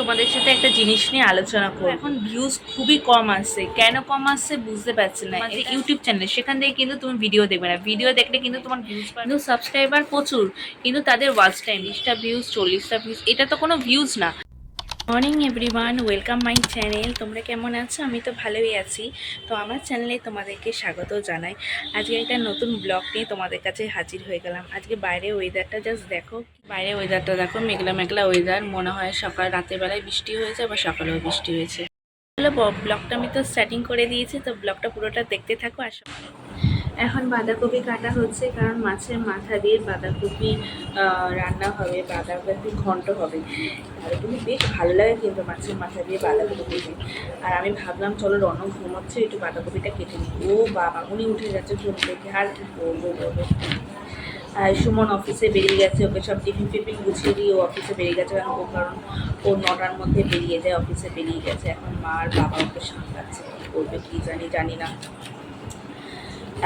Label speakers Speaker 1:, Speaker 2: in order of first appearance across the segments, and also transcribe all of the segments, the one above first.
Speaker 1: তোমাদের সাথে একটা জিনিস নিয়ে আলোচনা করব। এখন ভিউজ খুবই কম আসছে। কেন কম আসছে বুঝতে পারছি না। ইউটিউব চ্যানেল সেখান থেকে কিন্তু তুমি ভিডিও দেখবে না। ভিডিও দেখলে কিন্তু তোমার ভিউজ কিন্তু সাবস্ক্রাইবার প্রচুর কিন্তু তাদের ওয়াচ টাইম বিশটা ভিউজ চল্লিশটা ভিউজ এটা তো কোনো ভিউজ না। Morning everyone, welcome my channel. তোমরা কেমন আছো? আমি তো ভালোই আছি। তো আমার চ্যানেলে তোমাদেরকে স্বাগত জানাই। আজকে একটা নতুন ব্লগ নিয়ে তোমাদের কাছে হাজির হয়ে গেলাম। আজকে বাইরে ওয়েদারটা জাস্ট দেখো। বাইরে ওয়েদারটা দেখো, মেঘলা মেঘলা ওয়েদার মনে হয় সকাল, রাতের বেলায় বৃষ্টি হয়েছে বা সকালেও বৃষ্টি হয়েছে। ব্লগটা আমি তো স্টার্টিং করে দিয়েছি, তো ব্লগটা পুরোটা দেখতে থাকো আসো এখন বাঁধাকপি কাটা হচ্ছে কারণ মাছের মাথা দিয়ে বাঁধাকপি রান্না হবে, বাঁধাকপি ঘন্ট হবে। আর কিন্তু বেশ ভালো লাগে কিন্তু মাছের মাথা দিয়ে বাঁধাকপি আর আমি ভাবলাম, চলো রণ ঘুমোচ্ছে, একটু বাঁধাকপিটা কেটে নিই। ও বাবা, উনি উঠে যাচ্ছে ঘুম থেকে আর কি করব আর সুমন অফিসে বেরিয়ে গেছে, ওকে সব টিফিন টিফিন গুছিয়ে দিয়ে ও অফিসে বেরিয়ে গেছে কারণ ও কারণ ও নটার মধ্যে বেরিয়ে যায়, অফিসে বেরিয়ে গেছে। এখন মা আর বাবা ওকে সামলাচ্ছে করবে কী জানি জানি না।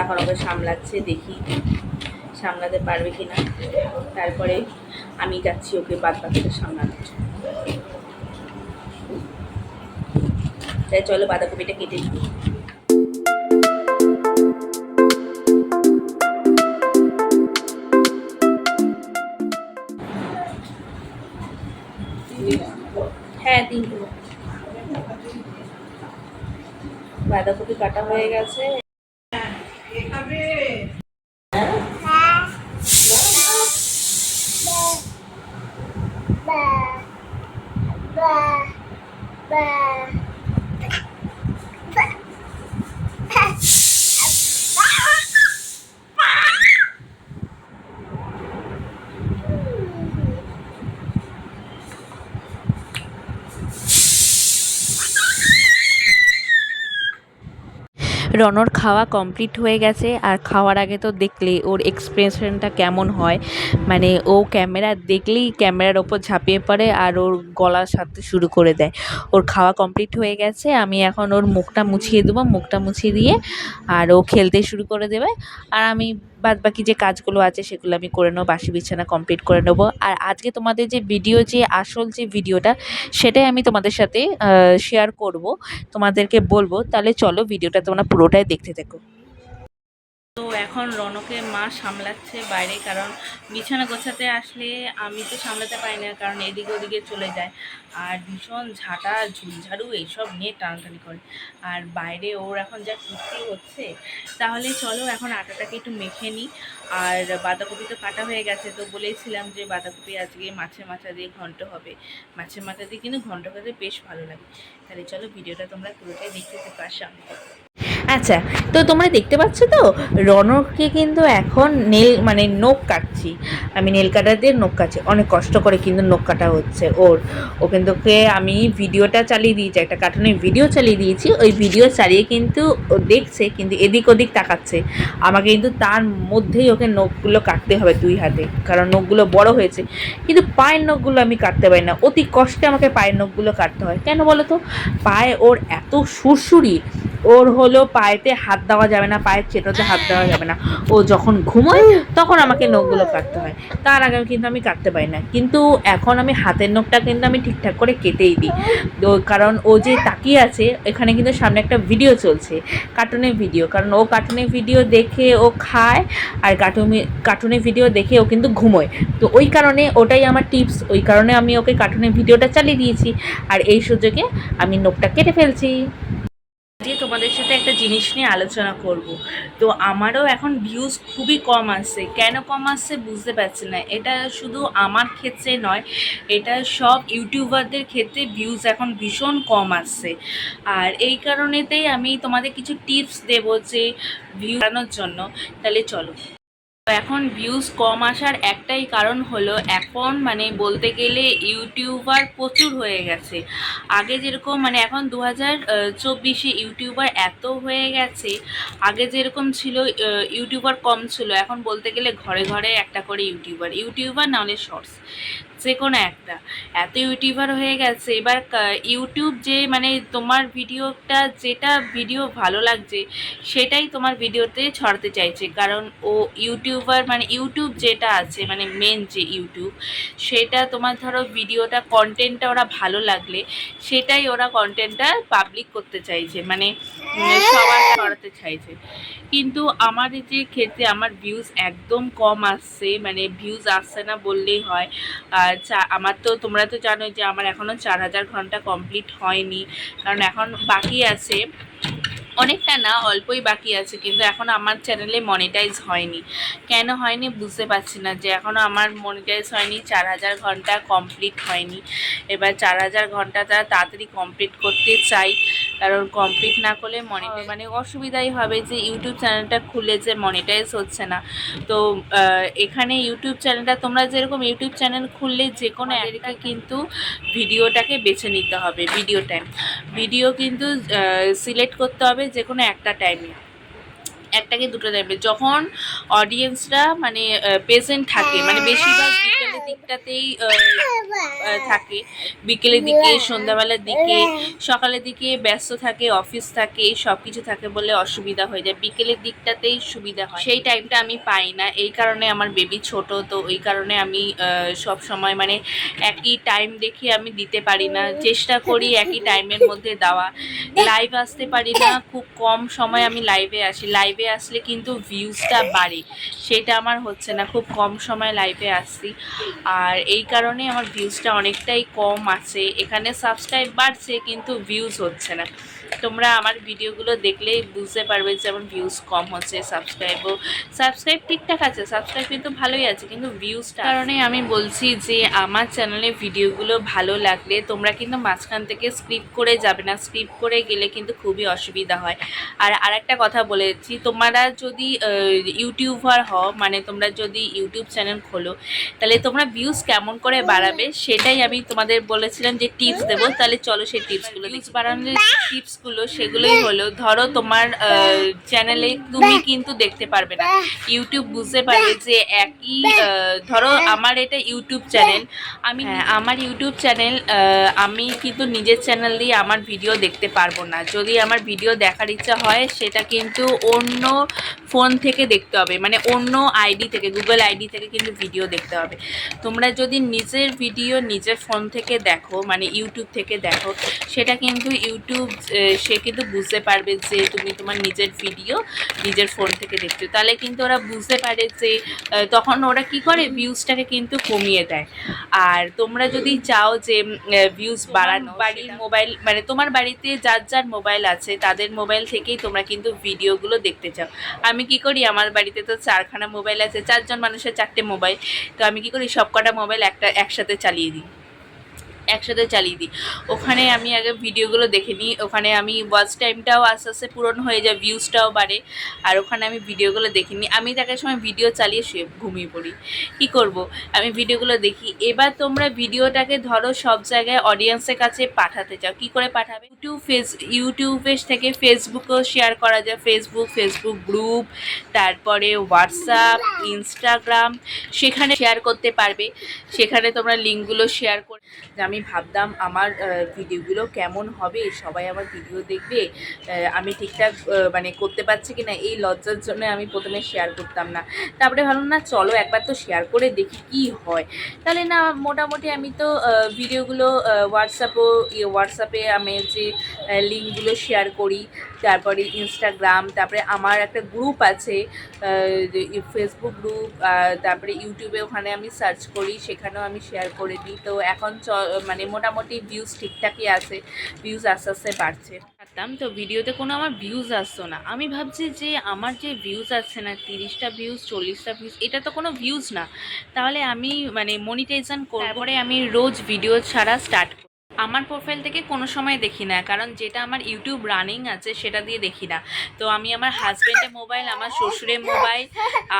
Speaker 1: এখন ওকে সামলাচ্ছে, দেখি সামলাতে পারবে কি না তারপরে আমি যাচ্ছি ওকে বাদ বাকিটা সামলানোর। তাই চলো বাঁধাকপিটা কেটে নিই। হ্যাঁ কিলো বাঁধাকপি কাটা হয়ে গেছে। রনর খাওয়া কমপ্লিট হয়ে গেছে আর খাওয়ার আগে তো দেখলে ওর এক্সপ্রেশনটা কেমন হয়। মানে ও ক্যামেরা দেখলেই ক্যামেরার ওপর ঝাঁপিয়ে পড়ে আর ওর গলা সারতে শুরু করে দেয়। ওর খাওয়া কমপ্লিট হয়ে গেছে, আমি এখন ওর মুখটা মুছিয়ে দেবো, মুখটা মুছিয়ে দিয়ে আর ও খেলতে শুরু করে দেবে। আর আমি বাদ বাকি যে কাজগুলো আছে সেগুলো আমি করে নেব, বাসি বিছানা কমপ্লিট করে নেব। আর আজকে তোমাদের যে ভিডিও যে আসল যে ভিডিওটা সেটাই আমি তোমাদের সাথে শেয়ার করব। তোমাদেরকে বলব, তাহলে চলো ভিডিওটা তোমরা পুরোটাই দেখতে থাকো। তো এখন রনকে মা সামলাচ্ছে বাইরে, কারণ বিছানা গোছাতে আসলে আমি তো সামলাতে পারি না, কারণ এদিকে ওদিকে চলে যায়। আর ভীষণ ঝাঁটা, ঝুলঝাড়ু এইসব নিয়ে টানাটানি করে। আর বাইরে ওর এখন যা কুস্তি হচ্ছে, তাহলে চলো এখন আটাটাকে একটু মেখে নিই। আর বাঁধাকপি তো কাটা হয়ে গেছে, তো বলেছিলাম যে বাঁধাকপি আজকে মাছের মাথা দিয়ে ঘন্ট হবে। মাছের মাথা দিয়ে কিন্তু ঘন্ট খেতে বেশ ভালো লাগে। তাহলে চলো ভিডিওটা তোমরা পুরোটাই দেখতে আর সামনে। আচ্ছা তো তোমরা দেখতে পাচ্ছ তো, রনককে কিন্তু এখন নেল মানে নখ কাটছি। আমি নেল কাটার দিয়ে নখ কাটছি। অনেক কষ্ট করে কিন্তু নখ কাটা হচ্ছে ওর। ও কিন্তু আমি ভিডিওটা চালিয়ে দিয়েছি, একটা কার্টুনের ভিডিও চালিয়ে দিয়েছি। ওই ভিডিও চালিয়ে কিন্তু ও দেখছে, কিন্তু এদিক ওদিক তাকাচ্ছে। আমাকে কিন্তু তার মধ্যেই ওকে নখগুলো কাটতে হবে দুই হাতে, কারণ নখগুলো বড় হয়েছে। কিন্তু পায়ের নখগুলো আমি কাটতে পারি না। অতি কষ্টে আমাকে পায়ের নখগুলো কাটতে হয়। কেন বলো তো? পায়ে ওর এত সুরসুরি ওর হলো পায়েতে হাত দেওয়া যাবে না, পায়ের চেটোতে হাত দেওয়া যাবে না। ও যখন ঘুমোয়, তখন আমাকে নখগুলো কাটতে হয়। তার আগে কিন্তু আমি কাটতে পারি না। কিন্তু এখন আমি হাতের নখটা কিন্তু আমি ঠিকঠাক করে কেটেই দিই। তো কারণ ও যে তাকিয়ে আছে, এখানে কিন্তু সামনে একটা ভিডিও চলছে কার্টুনের ভিডিও কারণ ও কার্টুনের ভিডিও দেখে ও খায়, আর কার্টুনে কার্টুনের ভিডিও দেখে ও কিন্তু ঘুমোয়। তো ওই কারণে ওটাই আমার টিপস ওই কারণে আমি ওকে কার্টুনের ভিডিওটা চালিয়ে দিয়েছি। আর এই সুযোগে আমি নখটা কেটে ফেলছি। আজকে তোমাদের সাথে একটা জিনিস নিয়ে আলোচনা করব। তো আমারও এখন ভিউজ খুবই কম আসছে। কেন কম আসছে বুঝতে পারছি না। এটা শুধু আমার ক্ষেত্রে নয়, এটা সব ইউটিউবারদের ক্ষেত্রে ভিউজ এখন ভীষণ কম আসছে। আর এই কারণেতেই আমি তোমাদের কিছু টিপস দেব যে ভিউ আনার জন্য। তাহলে চলো। এখন ভিউজ কম আসার একটাই কারণ হলো এখন মানে বলতে গেলে ইউটিউবার প্রচুর হয়ে গেছে। আগে যেরকম মানে এখন দু হাজার চব্বিশে ইউটিউবার এত হয়ে গেছে, আগে যেরকম ছিল ইউটিউবার কম ছিল, এখন বলতে গেলে ঘরে ঘরে একটা করে ইউটিউবার। ইউটিউবার নাহলে শর্টস যে কোনো একটা। এত ইউটিউবার হয়ে গেছে। এবার ইউটিউব যে মানে তোমার ভিডিওটা, যেটা ভিডিও ভালো লাগছে, সেটাই তোমার ভিডিওতে ছড়াতে চাইছে। কারণ ও ইউটিউবার মানে ইউটিউব যেটা আছে মানে মেন যে ইউটিউব, সেটা তোমার ধরো ভিডিওটা কন্টেন্টটা ওরা ভালো লাগলে, সেটাই ওরা কন্টেন্টটা পাবলিক করতে চাইছে। মানে সবার ছড়াতে চাইছে। কিন্তু আমার যে ক্ষেত্রে আমার ভিউজ একদম কম আসছে। মানে ভিউজ আসছে না বললেই হয়। আর চা- আমার তো, তোমরা তো জানো যে আমার এখনও চার হাজার ঘণ্টা কমপ্লিট হয়নি। কারণ এখন বাকি আছে। অনেকটা না অল্পই বাকি আছে কিন্তু এখন আমার চ্যানেলে মনিটাইজ হয়নি। কেন হয়নি বুঝতে পারছি না যে এখনও আমার মনিটাইজ হয়নি চার হাজার ঘণ্টা কমপ্লিট হয়নি। এবার চার হাজার ঘণ্টা তারা তাড়াতাড়ি কমপ্লিট করতে চাই কারণ কমপ্লিট না করলে মনিটাইজ মানে অসুবিধাই হবে যে ইউটিউব চ্যানেলটা খুলে যে মনিটাইজ হচ্ছে না। তো এখানে ইউটিউব চ্যানেলটা তোমরা যেরকম ইউটিউব চ্যানেল খুললে যে কোনো একটা কিন্তু ভিডিওটাকে বেছে নিতে হবে ভিডিও টাইম ভিডিও কিন্তু সিলেক্ট করতে হবে যে কোনো একটা টাইমে একটা কি দুটো টাইমে যখন অডিয়েন্সরা মানে প্রেজেন্ট থাকে মানে বেশিরভাগ দিকটাতেই থাকে। বিকেলের দিকে, সন্ধ্যাবেলার দিকে, সকালের দিকে ব্যস্ত থাকে, অফিস থাকে সব কিছু থাকে বলে অসুবিধা হয়ে যায়। বিকেলের দিকটাতেই সুবিধা হয়। সেই টাইমটা আমি পাই না। এই কারণে আমার বেবি ছোট, তো ওই কারণে আমি সব সময় মানে একই টাইম দেখে আমি দিতে পারি না। চেষ্টা করি একই টাইমের মধ্যে দেওয়া। লাইভ আসতে পারি না। খুব কম সময় আমি লাইভে আসি। লাইভে আসলে কিন্তু ভিউজটা বাড়ে। সেটা আমার হচ্ছে না। খুব কম সময় লাইভে আসছি আর এই কারণে আমার ভিউজটা অনেকটাই কম আছে। এখানে সাবস্ক্রাইব বাড়ছে, কিন্তু ভিউজ হচ্ছে না। তোমরা আমার ভিডিওগুলো দেখলেই বুঝতে পারবে যে আমার ভিউজ কম হচ্ছে সাবস্ক্রাইবও সাবস্ক্রাইব ঠিকঠাক আছে সাবস্ক্রাইব কিন্তু ভালোই আছে কিন্তু ভিউজটা কারণে আমি বলছি যে আমার চ্যানেলে ভিডিওগুলো ভালো লাগলে তোমরা কিন্তু মাঝখান থেকে স্ক্রিপ্ট করে যাবে না স্ক্রিপ্ট করে গেলে কিন্তু খুবই অসুবিধা হয়। আর আরেকটা কথা বলেছি তোমরা যদি ইউটিউবার হও মানে তোমরা যদি ইউটিউব চ্যানেল খোলো তাহলে তোমরা ভিউজ কেমন করে বাড়াবে সেটাই আমি তোমাদের বলেছিলাম যে টিপস দেবো তাহলে চলো সেই টিপসগুলো ভিউজ বাড়ানোর টিপসগুলো সেগুলোই হলো। ধরো তোমার চ্যানেলে তুমি কিন্তু দেখতে পারবে না। ইউটিউব বুঝতে পারবে যে একই ধরো আমার এটা ইউটিউব চ্যানেল আমি হ্যাঁ, আমার ইউটিউব চ্যানেল আমি কিন্তু নিজের চ্যানেল দিয়ে আমার ভিডিও দেখতে পারব না। যদি আমার ভিডিও দেখার ইচ্ছা হয় সেটা কিন্তু অন্য ফোন থেকে দেখতে হবে। মানে অন্য আইডি থেকে গুগল আইডি থেকে কিন্তু ভিডিও দেখতে হবে। তোমরা যদি নিজের ভিডিও নিজের ফোন থেকে দেখো মানে ইউটিউব থেকে দেখো সেটা কিন্তু ইউটিউব সে কিন্তু বুঝতে পারবে যে তুমি তোমার নিজের ভিডিও নিজের ফোন থেকে দেখছ। তাহলে কিন্তু ওরা বুঝতে পারে যে তখন ওরা কি করে? ভিউজটাকে কিন্তু কমিয়ে দেয়। আর তোমরা যদি চাও যে ভিউজ বাড়ানো বাড়ির মোবাইল মানে তোমার বাড়িতে যার যার মোবাইল আছে তাদের মোবাইল থেকেই তোমরা কিন্তু ভিডিওগুলো দেখতে চাও। আমি কি করি? আমার বাড়িতে তো চারখানা মোবাইল আছে চারজন মানুষের চারটে মোবাইল তো আমি কি করি? সব কটা মোবাইল একটা একসাথে চালিয়ে দিই। একসাথে চালিয়ে দিই। ওখানে আমি আগে ভিডিওগুলো দেখে নিই। ওখানে আমি ওয়াচ টাইমটাও আস্তে আস্তে পূরণ হয়ে যায় ভিউজটাও বাড়ে। আর ওখানে আমি ভিডিওগুলো দেখে নিই। আমি দেখার সময় ভিডিও চালিয়ে শুয়ে ঘুমিয়ে পড়ি। কি করব? আমি ভিডিওগুলো দেখি। এবার তোমরা ভিডিওটাকে ধরো সব জায়গায় অডিয়েন্সের কাছে পাঠাতে চাও। কি করে পাঠাবে? ইউটিউব ফেস ইউটিউবের থেকে ফেসবুকেও শেয়ার করা যায়। ফেসবুক ফেসবুক গ্রুপ তারপরে হোয়াটসঅ্যাপ ইনস্টাগ্রাম সেখানে শেয়ার করতে পারবে। সেখানে তোমরা লিঙ্কগুলো শেয়ার করে আমি ভাবতাম আমার ভিডিওগুলো কেমন হবে সবাই আমার ভিডিও দেখবে আমি ঠিকঠাক মানে করতে পারছি কি না এই লজ্জার জন্য আমি প্রথমে শেয়ার করতাম না। তারপরে ভাবলাম, না, চলো একবার তো শেয়ার করে দেখি কি হয়। তাহলে না, মোটামুটি আমি তো ভিডিওগুলো হোয়াটসঅ্যাপও হোয়াটসঅ্যাপে আমি যে লিঙ্কগুলো শেয়ার করি তারপরে ইনস্টাগ্রাম তারপরে আমার একটা গ্রুপ আছে ফেসবুক গ্রুপ তারপরে ইউটিউবে ওখানে আমি সার্চ করি সেখানেও আমি শেয়ার করে দিই। তো এখন চ মানে মোটামুটি ভিউজ ঠিকঠাকই আছে ভিউজ আস্তে আস্তে বাড়ছে। থাকতাম তো ভিডিওতে কোনো আমার ভিউজ আসতো না। আমি ভাবছি যে আমার যে ভিউজ আসছে না তিরিশটা ভিউজ চল্লিশটা ভিউজ এটা তো কোনো ভিউজ না। তাহলে আমি মানে মনিটাইজেশন তারপরে আমি রোজ ভিডিও ছাড়া স্টার্ট আমার প্রোফাইল থেকে কোনো সময় দেখি না, কারণ যেটা আমার ইউটিউব রানিং আছে সেটা দিয়ে দেখি না। তো আমি আমার হাজব্যান্ডের মোবাইল আমার শ্বশুরের মোবাইল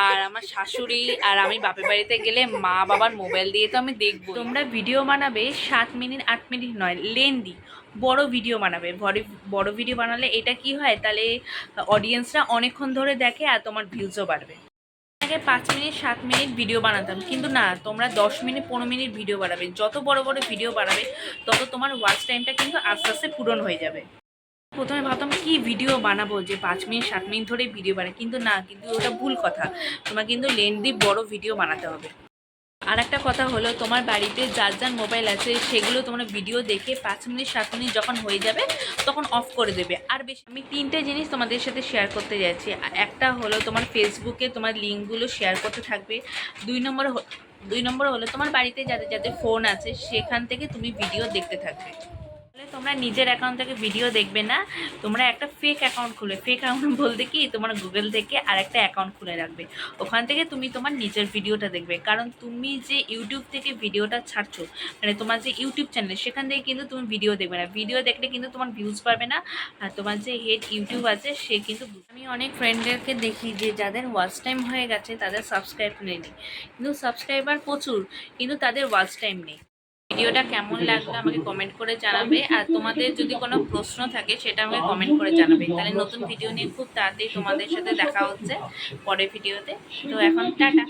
Speaker 1: আর আমার শাশুড়ি, আর আমি বাপের বাড়িতে গেলে মা বাবার মোবাইল দিয়ে তো আমি দেখব। তোমরা ভিডিও বানাবে সাত মিনিট, আট মিনিট নয় লেন্দি বড় ভিডিও বানাবে। বড় ভিডিও বানালে এটা কি হয়? তাহলে অডিয়েন্সরা অনেকক্ষণ ধরে দেখে আর তোমার ভিউজও বাড়বে। আগে পাঁচ মিনিট, সাত মিনিট ভিডিও বানাতাম। কিন্তু না, তোমরা দশ মিনিট, পনেরো মিনিট ভিডিও বাড়াবে যত বড় বড় ভিডিও বাড়াবে তত তোমার ওয়াচ টাইমটা কিন্তু আস্তে আস্তে পূরণ হয়ে যাবে। প্রথমে ভাবতাম, কি ভিডিও বানাবো যে পাঁচ মিনিট, সাত মিনিট ধরে ভিডিও বানাই? কিন্তু না, কিন্তু ওটা ভুল কথা। তোমার কিন্তু লেন্দি বড় ভিডিও বানাতে হবে। আর একটা কথা হলো, তোমার বাড়িতে যার যার মোবাইল আছে, সেগুলো তোমরা ভিডিও দেখে পাঁচ মিনিট, সাত মিনিট যখন হয়ে যাবে, তখন অফ করে দেবে। আর বেশি আমি তিনটে জিনিস তোমাদের সাথে শেয়ার করতে যাচ্ছি। একটা হলো তোমার ফেসবুকে তোমার লিঙ্কগুলো শেয়ার করতে থাকবে। দুই নম্বর দুই নম্বর হলো তোমার বাড়িতে যাদের যাদের ফোন আছে, সেখান থেকে তুমি ভিডিও দেখতে থাকবে। তোমরা নিজের অ্যাকাউন্ট থেকে ভিডিও দেখবে না, তোমরা একটা ফেক অ্যাকাউন্ট খুলে। ফেক অ্যাকাউন্ট বলতে কি, তোমার গুগল থেকে আর একটা অ্যাকাউন্ট খুলে রাখবে। ওখান থেকে তুমি তোমার নিজের ভিডিওটা দেখবে। কারণ তুমি যে ইউটিউব থেকে ভিডিওটা ছাড়ছো মানে তোমার যে ইউটিউব চ্যানেল সেখান থেকে কিন্তু তুমি ভিডিও দেখবে না। ভিডিও দেখলে কিন্তু তোমার ভিউজ পাবে না, আর তোমার যে হেড ইউটিউব আছে, সে কিন্তু আমি অনেক ফ্রেন্ডদেরকে দেখি যে যাদের ওয়াচ টাইম হয়ে গেছে, তাদের সাবস্ক্রাইব নেই। কিন্তু সাবস্ক্রাইবার প্রচুর, কিন্তু তাদের ওয়াচ টাইম নেই। ভিডিওটা কেমন লাগল আমাকে কমেন্ট করে জানাবে। আর তোমাদের যদি কোনো প্রশ্ন থাকে, সেটা আমাকে কমেন্ট করে জানাবে। তাহলে নতুন ভিডিও নিয়ে খুব তাড়াতাড়ি তোমাদের সাথে দেখা হচ্ছে পরের ভিডিওতে তো এখন টাটা।